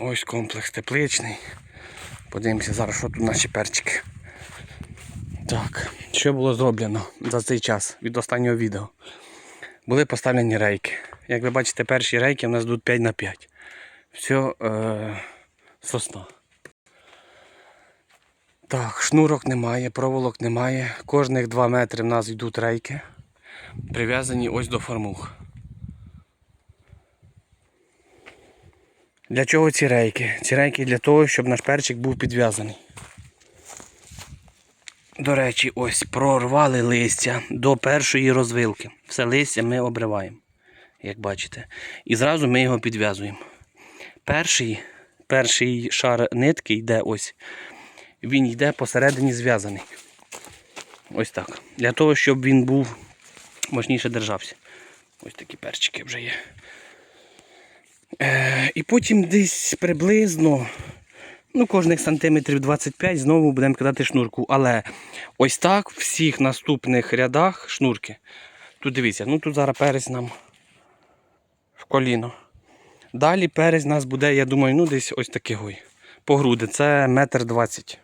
ось комплекс тепличний. Подивимося зараз, що тут наші перчики. Так, що було зроблено за цей час від останнього відео? Були поставлені рейки. Як ви бачите, перші рейки у нас йдуть 5 на 5. Все е, сосна. Так, шнурок немає, проволок немає. Кожних 2 метри в нас йдуть рейки, прив'язані ось до формух. Для чого ці рейки? Ці рейки для того, щоб наш перчик був підв'язаний. До речі, ось прорвали листя до першої розвилки. Все листя ми обриваємо, як бачите. І зразу ми його підв'язуємо. Перший, перший шар нитки йде ось. Він йде посередині зв'язаний. Ось так. Для того, щоб він був мощніше держався. Ось такі перчики вже є. Е, і потім десь приблизно, ну, кожних сантиметрів 25 знову будемо кидати шнурку. Але ось так в всіх наступних рядах шнурки. Тут дивіться, ну тут зараз перець нам в коліно. Далі перець нас буде, я думаю, ну десь ось такий гой. По груди. Це метр двадцять.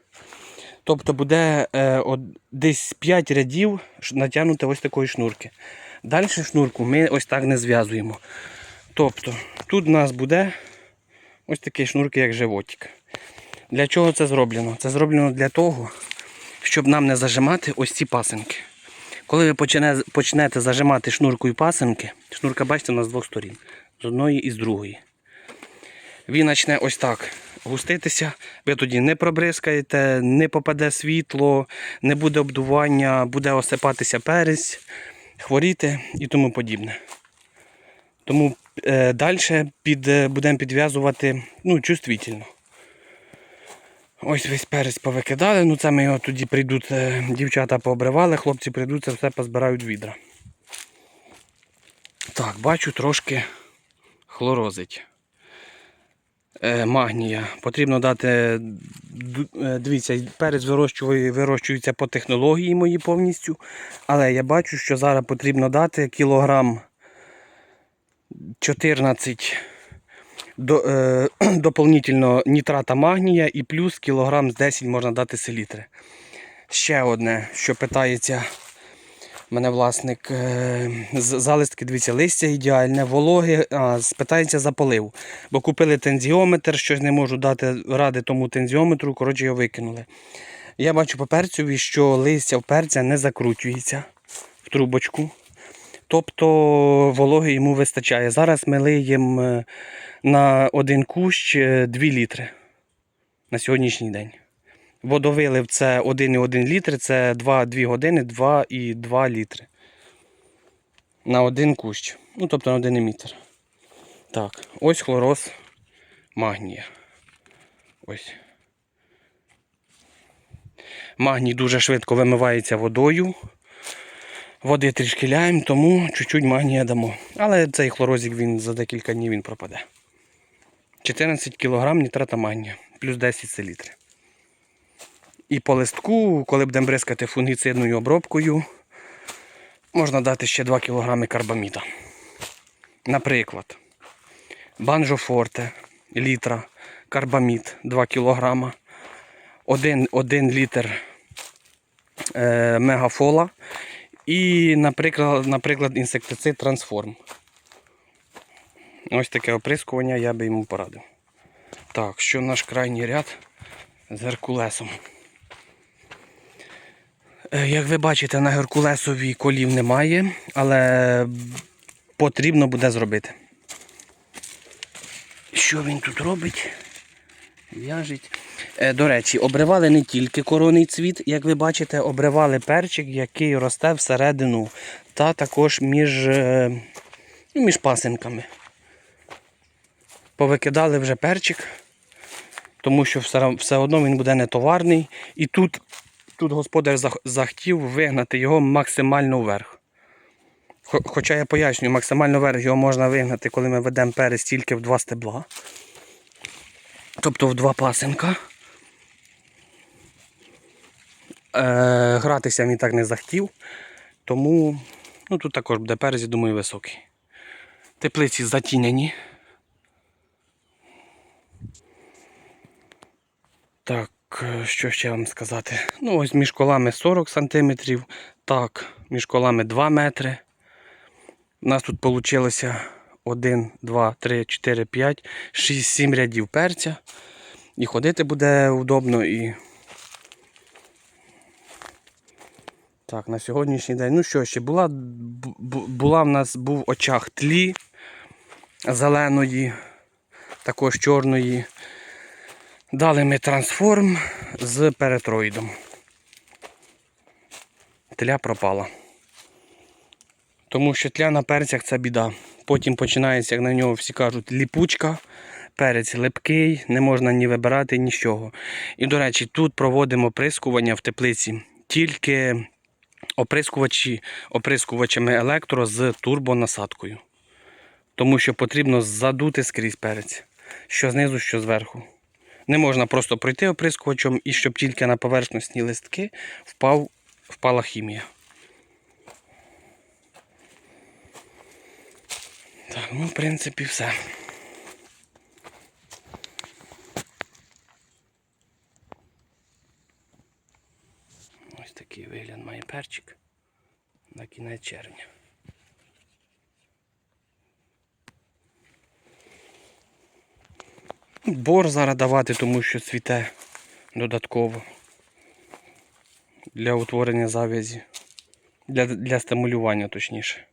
Тобто буде е, от, десь 5 рядів натягнути ось такої шнурки. Далі шнурку ми ось так не зв'язуємо. Тобто тут у нас буде ось такі шнурки, як животик. Для чого це зроблено? Це зроблено для того, щоб нам не зажимати ось ці пасинки. Коли ви почнете зажимати шнуркою пасинки, шнурка, бачите, у нас з двох сторін, з одної і з другої. Він почне ось так густитися, ви тоді не пробризкаєте, не попаде світло, не буде обдування, буде осипатися перець, хворіти і тому подібне. Тому далі під, е, будемо підв'язувати ну, чувствительно. Ось весь перець повикидали, ну це ми його тоді прийдуть, е, дівчата пообривали, хлопці прийдуть, це все позбирають відра. Так, бачу трошки хлорозить. Е, магнія. Потрібно дати, е, дивіться, перець вирощує- вирощується по технології моїй повністю. Але я бачу, що зараз потрібно дати кілограм 14 до, е, дополнительно нитрата магнія і плюс кілограм з 10 можна дати селітри. Ще одне, що питається мене власник е, залистки, дивіться, листя ідеальне, вологи, а, спитається за полив. Бо купили тензіометр, щось не можу дати ради тому тензіометру, коротше його викинули. Я бачу по перцеві, що листя в перця не закручується в трубочку. Тобто вологи йому вистачає. Зараз ми лиємо е, на один кущ 2 літри на сьогоднішній день. Водовилив це 1,1 літр, це 2, 2 години 2,2 літри. На один кущ. Ну, тобто на один емітр. Так, ось хлороз магнія. Ось. Магній дуже швидко вимивається водою. Води трішки ляємо, тому чуть-чуть магнія дамо. Але цей хлорозик він за декілька днів він пропаде. 14 кг нітрата магнія, плюс 10 селітри. І по листку, коли будемо бризкати фунгіцидною обробкою, можна дати ще 2 кг карбаміда. Наприклад, банджо форте, літра, карбамід 2 кг, 1, 1 літр е, мегафола і, наприклад, наприклад, інсектицид трансформ. Ось таке оприскування я би йому порадив. Так, що наш крайній ряд з Геркулесом. Е, Як ви бачите, на Геркулесові колів немає, але потрібно буде зробити. Що він тут робить? В'яжить. Е, До речі, обривали не тільки коронний цвіт, як ви бачите, обривали перчик, який росте всередину, та також між, е, ну, між пасинками. Повикидали вже перчик, тому що все, все одно він буде нетоварний. І тут, тут господар захотів вигнати його максимально вверх. Хоча я пояснюю, максимально вверх його можна вигнати, коли ми ведемо перець тільки в два стебла. Тобто в два пасинка. Е, гратися він так не захотів. Тому ну, тут також буде перець, я думаю, високий. Теплиці затінені. Так, е, що ще вам сказати? Ну, ось між колами 40 см, так, між колами 2 метри. У нас тут вийшло 1, 2, 3, 4, 5, 6, 7 рядів перця. І ходити буде удобно і. Так, на сьогоднішній день. Ну що ще, була, бу- бу- була в нас був очаг тлі зеленої, також чорної. Дали ми трансформ з перетроїдом. Тля пропала. Тому що тля на перцях це біда. Потім починається, як на нього всі кажуть, ліпучка. Перець липкий, не можна ні вибирати, нічого. І, до речі, тут проводимо оприскування в теплиці тільки оприскувачі, оприскувачами електро з турбонасадкою. Тому що потрібно задути скрізь перець. Що знизу, що зверху. Не можна просто пройти оприскувачем і щоб тільки на поверхностні листки впав, впала хімія. Так, ну, в принципі, все. Такий вигляд має перчик на кінець червня. Бор зараз давати, тому що цвіте додатково для утворення завязі, для, для стимулювання точніше.